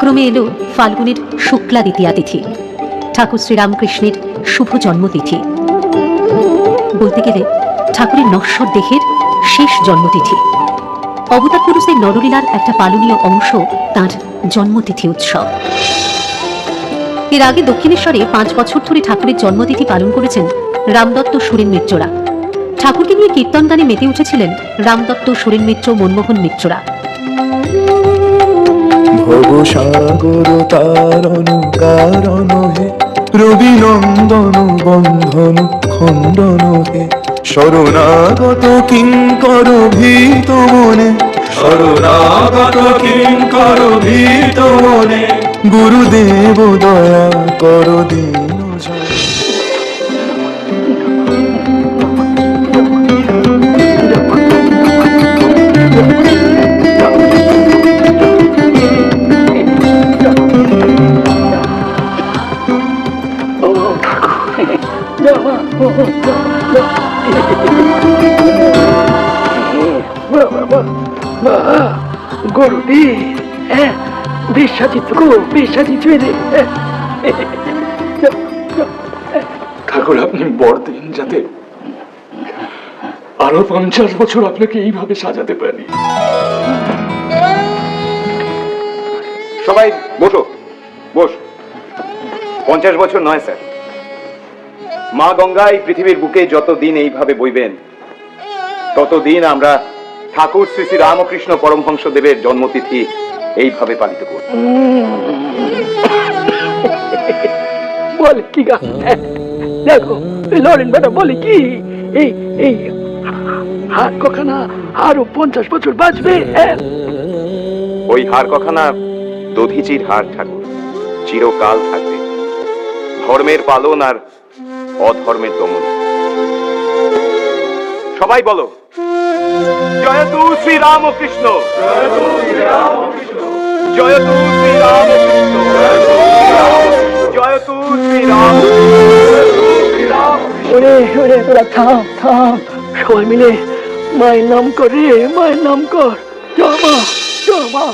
ক্রমে এলো ফাল্গুনের শুক্লা দ্বিতীয়া তিথি, ঠাকুর শ্রীরামকৃষ্ণের শুভ জন্মতিথি। বলতে গেলে ঠাকুরের নশ্বর দেহের শেষ জন্মতিথি। অবতার পুরুষের নরলীলার একটা পালনীয় অংশ তার জন্মতিথি উৎসব। এর আগে দক্ষিণেশ্বরে পাঁচ বছর ধরে ঠাকুরের জন্মতিথি পালন করেছেন রামদত্ত সুরেন মিত্ররা। ঠাকুরকে নিয়ে কীর্তন গানে মেতে উঠেছিলেন রামদত্ত সুরেন মিত্র, মনমোহন মিত্ররা। ভব সাগর তারণ কারণ হে। রবি নন্দন বন্ধন খণ্ডন হে। শরণাগত কিঙ্কর ভীত মনে। শরণাগত কিঙ্কর ভীত মনে। গুরুদেব দয়া কর দিন। গরুটি হ্যাঁ গো বিশ্বাজিত রে ঠাকুর আপনি বর দিন যাতে আরও পঞ্চাশ বছর আপনাকে এইভাবে সাজাতে পারি। সবাই বসো বস। পঞ্চাশ বছর নয় স্যার। মা গঙ্গা এই পৃথিবীর বুকে যতদিন এইভাবে বইবেন ততদিন আমরা ঠাকুর শ্রী শ্রী রামকৃষ্ণ পরমহংস দেবের জন্মতিথি এইভাবে পালিত করব। বলে কি দেখো লরেন বেটা বলে কি? এই এই হাত কখানা আরও পঞ্চাশ বছর বাঁচবে হ্যাঁ? ওই হার কখানা দধিচির হার ঠাকুর চিরকাল থাকবে। ধর্মের পালন আর অধর্মের দমন। সবাই বলো। জয় তু শ্রী রামকৃষ্ণ জয় তু শ্রী রামকৃষ্ণ জয় তু শ্রী রাম ওরে ওরে, তোরা থাম থাম। সবাই মিলে মায়ের নাম কর মায়ের নাম কর। জমা জমা